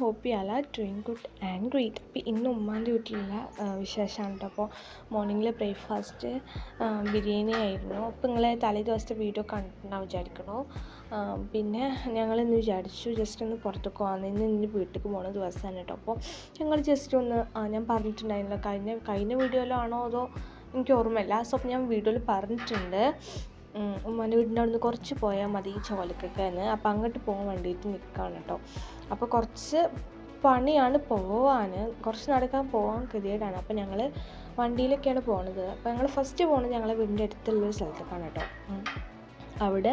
Hope you are doing good and great അപ്പോൾ ഇന്ന് ഉമ്മാന്റെ വീട്ടിലുള്ള വിശേഷമാണ് കേട്ടോ അപ്പോൾ മോർണിംഗിൽ ബ്രേക്ക്ഫാസ്റ്റ് ബിരിയാണി ആയിരുന്നു. അപ്പോൾ നിങ്ങളെ തലേ ദിവസത്തെ വീഡിയോ കണ്ടിട്ടുണ്ടാവും വിചാരിക്കണു. പിന്നെ ഞങ്ങൾ ഇന്ന് വിചാരിച്ചു ജസ്റ്റ് ഒന്ന് പുറത്തേക്ക് പോകാൻ ഇന്ന് ഇന്ന് വീട്ടിലേക്ക് പോകുന്ന ദിവസമാണ് കേട്ടോ. അപ്പോൾ ഞങ്ങൾ ജസ്റ്റ് ഒന്ന് ഞാൻ പറഞ്ഞിട്ടുണ്ടായിരുന്നല്ലോ. കഴിഞ്ഞ കഴിഞ്ഞ വീഡിയോയിലാണോ അതോ എനിക്ക് ഓർമ്മയില്ല. സോ അപ്പോൾ ഞാൻ വീഡിയോയിൽ പറഞ്ഞിട്ടുണ്ട്. ഉമ്മാന്റെ വീടിന്റെ അവിടെ നിന്ന് കുറച്ച് പോയാൽ മതി ചോലക്കൊക്കെ എന്ന് അപ്പോൾ അങ്ങോട്ട് പോകാൻ വേണ്ടിയിട്ട് നിൽക്കുകയാണ് കേട്ടോ. അപ്പോൾ കുറച്ച് പണിയാണ് പോവാൻ കുറച്ച് നടക്കാൻ പോകാൻ ഗതികേടാണ് അപ്പോൾ ഞങ്ങൾ വണ്ടിയിലൊക്കെയാണ് പോണത്. അപ്പോൾ ഞങ്ങൾ ഫസ്റ്റ് പോകുന്നത് ഞങ്ങളെ വീടിന്റെ അടുത്തുള്ളൊരു സ്ഥലത്തേക്കാണ് കേട്ടോ. അവിടെ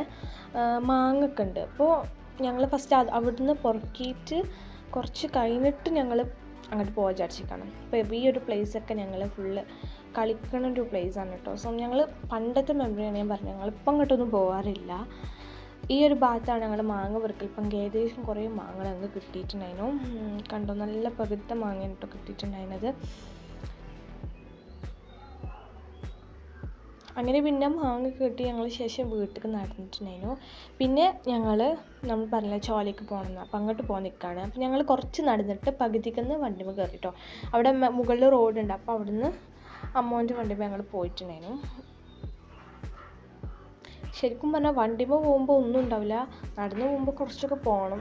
മാങ്ങൊക്കെ ഉണ്ട്. അപ്പോൾ ഞങ്ങൾ ഫസ്റ്റ് അവിടുന്ന് പുറക്കിയിട്ട് കുറച്ച് കഴിഞ്ഞിട്ട് ഞങ്ങൾ അങ്ങോട്ട് പോകാൻ വിചാരിച്ചിരിക്കണം. അപ്പോൾ ഈ ഒരു പ്ലേസൊക്കെ ഞങ്ങൾ ഫുള്ള് കളിക്കണ ഒരു പ്ലേസാണ് കേട്ടോ. സോ ഞങ്ങൾ പണ്ടത്തെ മെമ്മറിയാണ് ഞാൻ പറഞ്ഞത്. ഞങ്ങൾ ഇപ്പം അങ്ങോട്ടൊന്നും പോകാറില്ല ഈ ഒരു ഭാഗത്താണ് ഞങ്ങൾ മാങ്ങ പെറുക്കൽ ഇപ്പം ഏകദേശം കുറേ മാങ്ങ ഞങ്ങൾക്ക് കിട്ടിയിട്ടുണ്ടായിരുന്നു. കണ്ടോ? നല്ല പകുത്ത മാങ്ങ കേട്ടോ കിട്ടിയിട്ടുണ്ടായിരുന്നത്. അങ്ങനെ പിന്നെ മാങ്ങ കിട്ടി ഞങ്ങൾ ശേഷം വീട്ടിലേക്ക് നടന്നിട്ടുണ്ടായിരുന്നു. പിന്നെ ഞങ്ങൾ നമ്മൾ പറഞ്ഞില്ല ചോലയ്ക്ക് പോകണമെന്ന് അപ്പം അങ്ങോട്ട് പോകാൻ നിൽക്കുകയാണ് അപ്പം ഞങ്ങൾ കുറച്ച് നടന്നിട്ട് പകുതിക്കുന്ന് വണ്ടിമ കയറി കേട്ടോ അവിടെ മുകളിൽ റോഡുണ്ട്. അപ്പോൾ അവിടുന്ന് അമ്മോന്റെ വണ്ടിമ ഞങ്ങൾ പോയിട്ടുണ്ടായിരുന്നു. ശരിക്കും പറഞ്ഞാൽ വണ്ടിമ പോകുമ്പോൾ ഒന്നും ഉണ്ടാവില്ല. നടന്നു പോകുമ്പോൾ കുറച്ചൊക്കെ പോകണം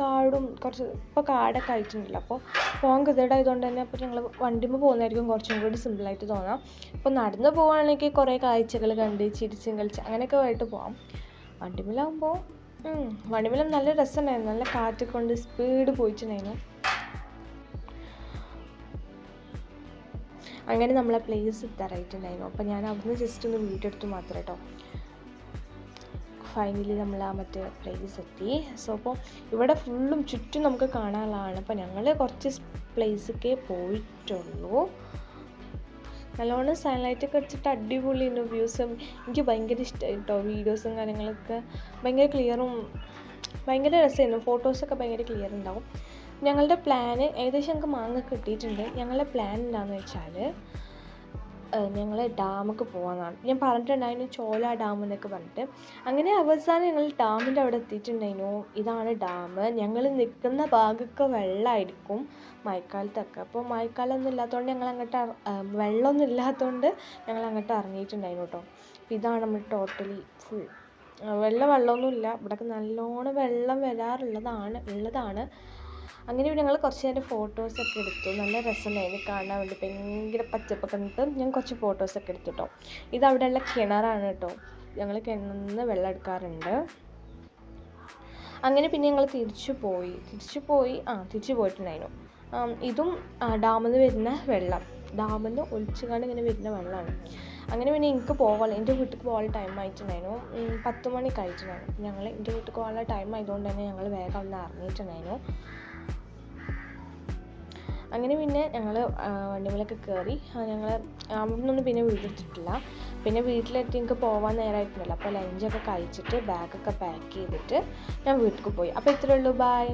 കാടും കുറച്ച് ഇപ്പോൾ കാടൊക്കെ ആയിട്ടുണ്ടല്ലോ. അപ്പോൾ പോകാൻ ഗതിടായതുകൊണ്ട് തന്നെ അപ്പോൾ ഞങ്ങൾ വണ്ടിമ പോകുന്നതായിരിക്കും കുറച്ചും കൂടി സിമ്പിളായിട്ട് തോന്നാം. ഇപ്പോൾ നടന്നു പോകുകയാണെങ്കിൽ കുറേ കാഴ്ചകൾ കണ്ട് ചിരിച്ചും കളിച്ച് അങ്ങനെയൊക്കെ ആയിട്ട് പോകാം വണ്ടിമിലാകുമ്പോൾ വണ്ടിമേലും നല്ല രസമുണ്ടായിരുന്നു നല്ല കാറ്റ് കൊണ്ട് സ്പീഡ് പോയിട്ടുണ്ടായിരുന്നു. അങ്ങനെ നമ്മളെ പ്ലേസ് എത്താറായിട്ടുണ്ടായിരുന്നു. അപ്പോൾ ഞാൻ അവിടുന്ന് ജസ്റ്റ് ഒന്ന് വീഡിയോ എടുത്തു മാത്രം കേട്ടോ ഫൈനലി നമ്മൾ ആ മറ്റേ പ്ലേസ് എത്തി. സോ അപ്പോൾ ഇവിടെ ഫുള്ളും ചുറ്റും നമുക്ക് കാണാനുള്ളതാണ്. അപ്പോൾ ഞങ്ങൾ കുറച്ച് പ്ലേസൊക്കെ പോയിട്ടുള്ളൂ. നല്ലോണം സൺലൈറ്റ് ഒക്കെ അടിച്ചിട്ട് അടിപൊളിയുണ്ട് വ്യൂസും എനിക്ക് ഭയങ്കര ഇഷ്ടമായി കേട്ടോ വീഡിയോസും കാര്യങ്ങളൊക്കെ. ഭയങ്കര ക്ലിയറും ഭയങ്കര രസമായിരുന്നു ഫോട്ടോസൊക്കെ ഭയങ്കര ക്ലിയർ ഉണ്ടാവും ഞങ്ങളുടെ പ്ലാന് ഏകദേശം ഞങ്ങൾക്ക് മാങ്ങ കിട്ടിയിട്ടുണ്ട്. ഞങ്ങളുടെ പ്ലാൻ എന്താണെന്ന് വെച്ചാൽ ഞങ്ങൾ ഡാമൊക്കെ പോകാമെന്നാണ് ഞാൻ പറഞ്ഞിട്ടുണ്ടായിരുന്നു ചോല ഡാം എന്നൊക്കെ പറഞ്ഞിട്ട്. അങ്ങനെ അവസാനം ഞങ്ങൾ ഡാമിന്റെ അവിടെ എത്തിയിട്ടുണ്ടായിരുന്നു. ഇതാണ് ഡാം. ഞങ്ങൾ നിൽക്കുന്ന ഭാഗമൊക്കെ വെള്ളമായിരിക്കും മഴക്കാലത്തൊക്കെ. അപ്പോൾ മഴക്കാലമൊന്നും ഇല്ലാത്തതുകൊണ്ട് ഞങ്ങൾ അങ്ങോട്ട് വെള്ളമൊന്നും ഇല്ലാത്തതുകൊണ്ട് ഞങ്ങൾ അങ്ങോട്ട് ഇറങ്ങിയിട്ടുണ്ടായിരുന്നു കേട്ടോ. ഇതാണ് നമ്മൾ ടോട്ടലി ഫുൾ. വെള്ളം വെള്ളമൊന്നുമില്ല ഇവിടെയൊക്കെ നല്ലോണം വെള്ളം വരാറുള്ളതാണ് ഉള്ളതാണ്. അങ്ങനെ ഞങ്ങൾ കുറച്ച് നേരം ഫോട്ടോസൊക്കെ എടുത്തു. നല്ല രസമായിരുന്നു കാണാൻ വേണ്ടി ഭയങ്കര പച്ചപ്പൊക്കെ കണ്ടിട്ട് ഞാൻ കുറച്ച് ഫോട്ടോസൊക്കെ എടുത്തു കേട്ടോ ഇത് അവിടെയുള്ള കിണറാണ് കേട്ടോ. ഞങ്ങൾ കിണറിൽ നിന്ന് വെള്ളം എടുക്കാറുണ്ട്. അങ്ങനെ പിന്നെ ഞങ്ങൾ തിരിച്ചു പോയി. തിരിച്ചു പോയി ആ തിരിച്ചു പോയിട്ടുണ്ടായിരുന്നു. ഇതും ഡാമിൽ നിന്ന് വരുന്ന വെള്ളം. ഡാമിൽ നിന്ന് ഒളിച്ചുകാണ്ട് ഇങ്ങനെ വരുന്ന വെള്ളമാണ്. അങ്ങനെ പിന്നെ എനിക്ക് പോകാൻ എന്റെ വീട്ടിൽ പോകാനുള്ള ടൈം ആയിട്ടുണ്ടായിരുന്നു. പത്ത് മണി കഴിച്ചിട്ടുണ്ടായിരുന്നു ഞങ്ങൾ എന്റെ വീട്ടിൽ പോകാനുള്ള ടൈം ആയതുകൊണ്ട് തന്നെ ഞങ്ങൾ വേഗം ഒന്ന് ഇറങ്ങിയിട്ടുണ്ടായിരുന്നു. അങ്ങനെ പിന്നെ ഞങ്ങൾ വണ്ടിമേലൊക്കെ കയറി ഞങ്ങൾ അവിടുന്നൊന്നും പിന്നെ വീടെടുത്തിട്ടില്ല പിന്നെ വീട്ടിലെത്തി എനിക്ക് പോകാൻ നേരമായിട്ടുണ്ടല്ലോ അപ്പോൾ ലഞ്ചൊക്കെ കഴിച്ചിട്ട് ബാഗൊക്കെ പാക്ക് ചെയ്തിട്ട് ഞാൻ വീട്ടിലേക്ക് പോയി. അപ്പോൾ ഇത്രയേ ഉള്ളൂ. ബായ്